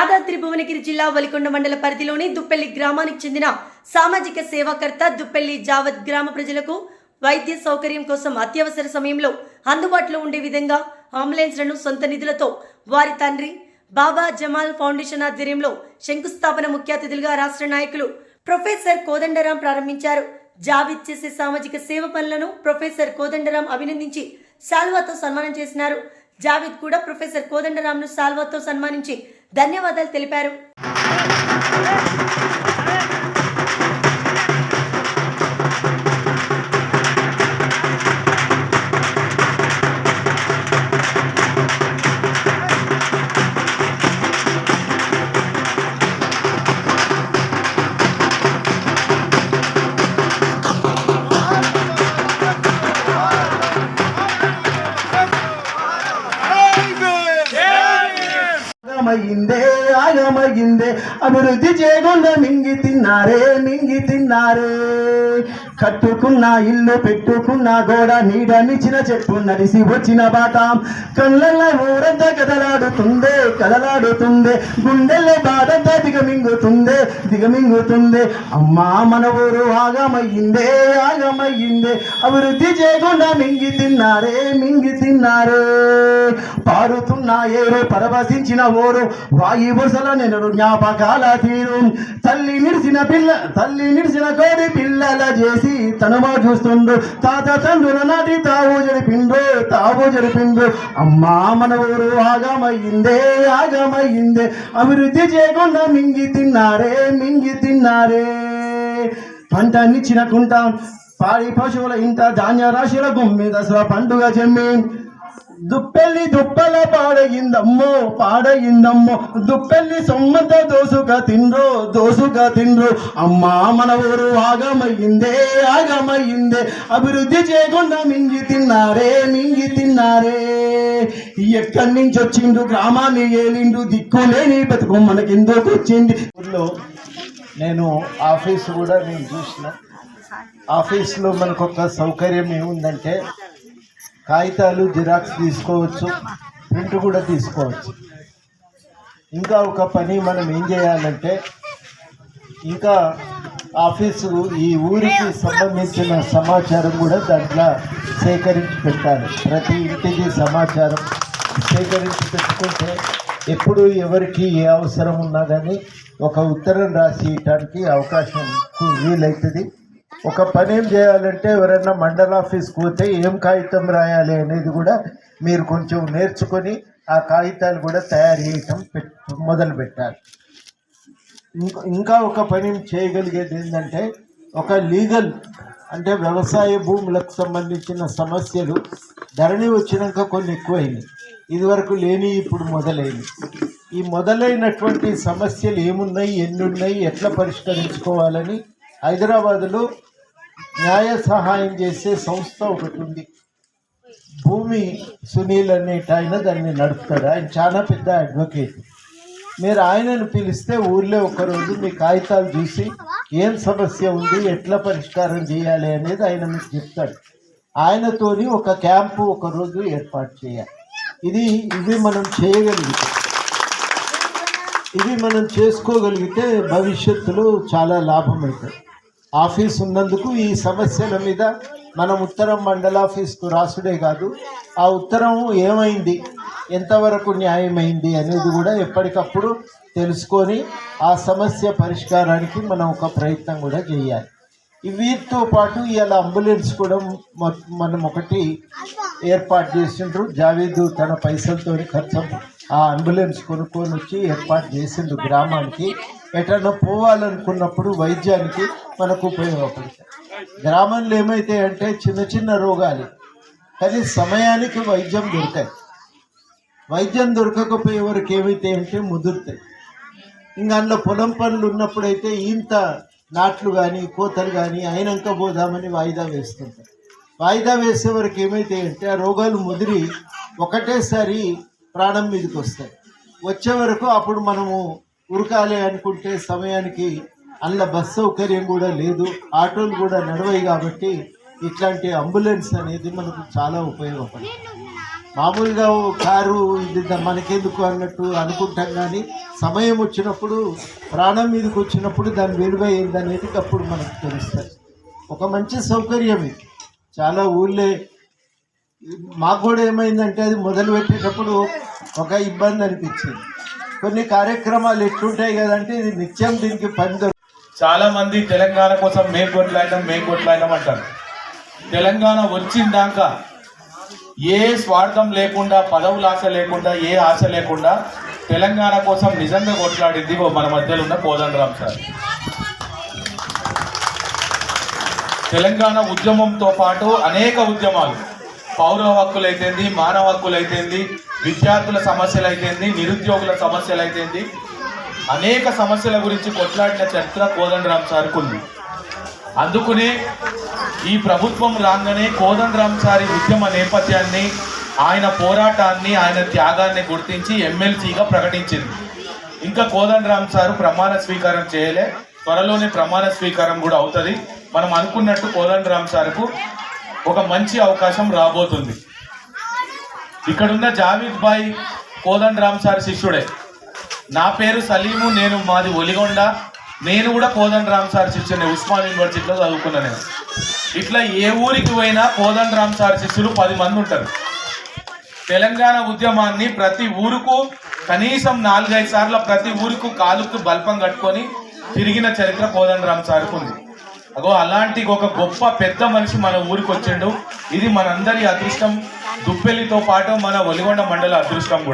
యాదాద్రి భువనగిరి జిల్లా వలికొండ మండల పరిధిలోని దుప్పెల్లి గ్రామానికి చెందిన సామాజిక సేవాకర్త దుప్పెల్లి జావత్ గ్రామ ప్రజలకు వైద్య సౌకర్యం కోసం అత్యవసర సమయంలో అందుబాటులో ఉండే విధంగా అంబులెన్స్లను సొంత నిధులతో వారి తండ్రి బాబా జమాల్ ఫౌండేషన్ ఆధ్వర్యంలో శంకుస్థాపన ముఖ్య అతిథులుగా రాష్ట్ర నాయకులు ప్రొఫెసర్ కోదండరాం ప్రారంభించారు. జావిద్ చేసే సామాజిక సేవ పనులను ప్రొఫెసర్ కోదండరాం అభినందించి శాల్వాతో సన్మానం చేసినారు. జావిద్ కూడా ప్రొఫెసర్ కోదండరాంను సాల్వాతో సన్మానించి ధన్యవాదాలు తెలిపారు. ఆగమయ్యిందే ఆగమయ్యిందే అభివృద్ధి చేయకుండా మింగి తిన్నారే మింగి తిన్నారే కట్టుకున్న ఇల్లు పెట్టుకున్న గోడ నీడనిచ్చిన చెప్పు నడిసి వచ్చిన బాట కళ్ళల్లో ఊరంతా కదలాడుతుందే కదలాడుతుందే గుండెల్లో బాధంతా దిగమింగుతుందే దిగమింగుతుందే అమ్మా మన ఊరు ఆగమయ్యిందే ఆగమయ్యిందే అభివృద్ధి చేయకుండా మింగి తిన్నారే మింగి తిన్నారే పారుతున్న ఏరు పరవశించిన ఓరు వాయి వసల జ్ఞాపకాల తీరు. తల్లి నిడిసిన పిల్ల తల్లి నిడిసిన కోడి పిల్లల చేసి తనమా చూస్తుండు. తాత తండ్రుల నాటి తావు జరిపిండు తావు జరిపిండు. అమ్మా మన ఊరు ఆగమయ్యిందే ఆగమయ్యిందే అభివృద్ధి చేయకుండా మింగి తిన్నారే మింగి తిన్నారే. పంట నిచ్చినకుంటాం పాడి పశువుల ఇంట ధాన్య రాశుల గుమ్మి దసరా పండుగ చెమ్మి దుప్పెల్లి దుప్పల పాడయిందమ్మో పాడయిందమ్మో దుప్పెల్లి సొమ్మంత దోసుగా తిండ్రు దోసుగా తిండ్రు అమ్మా మన ఊరు ఆగమయ్యిందే ఆగమయ్యిందే అభివృద్ధి చేయకుండా మింగి తిన్నారే మింగి తిన్నారే. ఎక్కడి నుంచి వచ్చిండు గ్రామాన్ని ఏలిండు దిక్కులేని బతుకు మనకెందుకు వచ్చింది? ఊర్లో నేను ఆఫీస్ కూడా నేను చూసిన. ఆఫీస్లో మనకు ఒక సౌకర్యం ఏముందంటే కాగితాలు జిరాక్స్ తీసుకోవచ్చు ప్రింట్ కూడా తీసుకోవచ్చు. ఇంకా ఒక పని మనం ఏం చేయాలంటే ఇంకా ఆఫీసు ఈ ఊరికి సంబంధించిన సమాచారం కూడా దాంట్లో సేకరించి పెట్టాలి. ప్రతి ఇంటికి సమాచారం సేకరించి పెట్టుకుంటే ఎప్పుడు ఎవరికి ఏ అవసరం ఉన్నా కానీ ఒక ఉత్తరం రాసి ఇవ్వడానికి అవకాశం వీలవుతుంది ఒక పని ఏం చేయాలంటే ఎవరైనా మండల ఆఫీస్కి పోతే ఏం కాగితం రాయాలి అనేది కూడా మీరు కొంచెం నేర్చుకొని ఆ కాగితాలు కూడా తయారు చేయటం పెట్ మొదలు పెట్టాలి. ఇంకా ఇంకా ఒక పని చేయగలిగేది ఏంటంటే ఒక లీగల్ అంటే వ్యవసాయ భూములకు సంబంధించిన సమస్యలు ధరణి వచ్చినాక కొన్ని ఎక్కువైనాయి. ఇదివరకు లేని ఇప్పుడు మొదలైనవి. ఈ మొదలైనటువంటి సమస్యలు ఏమున్నాయి ఎన్ని ఉన్నాయి ఎట్లా పరిష్కరించుకోవాలని హైదరాబాదులో న్యాయ సహాయం చేసే సంస్థ ఒకటి ఉంది. భూమి సునీల్ అనేట ఆయన దాన్ని నడుపుతాడు. ఆయన చాలా పెద్ద అడ్వకేట్ మీరు ఆయనను పిలిస్తే ఊర్లో ఒకరోజు మీ కాగితాలు చూసి ఏం సమస్య ఉంది ఎట్లా పరిష్కారం చేయాలి అనేది ఆయన మీకు చెప్తాడు. ఆయనతోని ఒక క్యాంపు ఒకరోజు ఏర్పాటు చేయాలి. ఇది ఇవి మనం చేయగలిగితే ఇవి మనం చేసుకోగలిగితే భవిష్యత్తులో చాలా లాభం అవుతుంది. ఆఫీస్ ఉన్నందుకు ఈ సమస్యల మీద మనం ఉత్తరం మండలాఫీస్కు రాసుడే కాదు. ఆ ఉత్తరం ఏమైంది? ఎంతవరకు న్యాయమైంది అనేది కూడా ఎప్పటికప్పుడు తెలుసుకొని ఆ సమస్య పరిష్కారానికి మనం ఒక ప్రయత్నం కూడా చేయాలి. వీటితో పాటు ఇవాళ అంబులెన్స్ కూడా మనం ఒకటి ఏర్పాటు చేసిండ్రు. జావేద్ తన పైసలతో ఖర్చు ఆ అంబులెన్స్ కొనుక్కొని వచ్చి ఏర్పాటు చేసిండు గ్రామానికి. ఎటన్నా పోవాలనుకున్నప్పుడు వైద్యానికి మనకు ఉపయోగపడుతుంది గ్రామంలో ఏమైతే అంటే చిన్న చిన్న రోగాలు కానీ సమయానికి వైద్యం దొరకాయి వైద్యం దొరకకపోయే వరకు ఏమైతే అంటే ముదురుతాయి. ఇంకా అందులో పొలం పనులు ఉన్నప్పుడైతే ఇంత నాట్లు కానీ కోతలు కానీ అయినాక పోదామని వాయిదా వేస్తుంటారు. వాయిదా వేసే వరకు ఏమైతే అంటే ఆ రోగాలు ముదిరి ఒకటేసారి ప్రాణం మీదకి వస్తాయి. వచ్చే వరకు అప్పుడు మనము ఉరకాలి అనుకుంటే సమయానికి అందులో బస్ సౌకర్యం కూడా లేదు ఆటోలు కూడా నడవాయి కాబట్టి ఇట్లాంటి అంబులెన్స్ అనేది మనకు చాలా ఉపయోగపడుతుంది. మామూలుగా కారు ఇది మనకెందుకు అన్నట్టు అనుకుంటాం కానీ సమయం వచ్చినప్పుడు ప్రాణం మీదకి వచ్చినప్పుడు దాని విలువ ఏందనేది అప్పుడు మనకు తెలుస్తుంది ఒక మంచి సౌకర్యం ఇది. చాలా ఊళ్ళే మాకు కూడా ఏమైందంటే అది మొదలు పెట్టేటప్పుడు ఒక ఇబ్బంది అనిపించింది. కొన్ని కార్యక్రమాలు ఎట్లుంటాయి కదంటే ఇది నిత్యం దీనికి పని చాలా మంది తెలంగాణ కోసం మేము కొట్లాడడం మేము కొట్లాడడం అంటారు. తెలంగాణ వచ్చిందాక ఏ స్వార్థం లేకుండా పదవుల ఆశ లేకుండా ఏ ఆశ లేకుండా తెలంగాణ కోసం నిజంగా కొట్లాడింది మన మధ్యలో ఉన్న కోదండరామ్ సార్. తెలంగాణ ఉద్యమంతో పాటు అనేక ఉద్యమాలు. పౌర హక్కులు అయితేంది మానవ హక్కులు అయితేంది విద్యార్థుల సమస్యలు అయితేంది నిరుద్యోగుల సమస్యలు అయితేంది అనేక సమస్యల గురించి కొట్లాడిన చరిత్ర కోదండరామ్ సార్కు ఉంది అందుకునే ఈ ప్రభుత్వం రాగానే కోదండరామ్ సారి ఉద్యమ నేపథ్యాన్ని ఆయన పోరాటాన్ని ఆయన త్యాగాన్ని గుర్తించి ఎమ్మెల్సీగా ప్రకటించింది. ఇంకా కోదండరామ్ సారు ప్రమాణ స్వీకారం చేయలే. త్వరలోనే ప్రమాణ స్వీకారం కూడా అవుతుంది. మనం అనుకున్నట్టు కోదండరామ్ సార్కు ఒక మంచి అవకాశం రాబోతుంది. ఇక్కడున్న జావీద్ బాయ్ కోదండరామ్ సార్ శిష్యుడే. నా పేరు సలీము నేను మాది ఒలిగొండ. నేను కూడా కోదండరామ్ సార్ శిష్యుని ఉస్మాన్ యూనివర్సిటీలో చదువుకున్నా నేను. ఇట్లా ఏ ఊరికి పోయినా కోదండరామ్ సార్ శిష్యులు పది మంది ఉంటారు. తెలంగాణ ఉద్యమాన్ని ప్రతి ఊరుకు కనీసం నాలుగైదు సార్లు ప్రతి ఊరుకు కాలుకు బల్పం కట్టుకొని తిరిగిన చరిత్ర కోదండరామ్ సార్కు ఉంది. అగో అలాంటి ఒక గొప్ప పెద్ద మనిషి మన ఊరికి వచ్చిండు ఇది మనందరి అదృష్టం. దుప్పెల్లితో పాటు మన ఒలిగొండ మండల అదృష్టం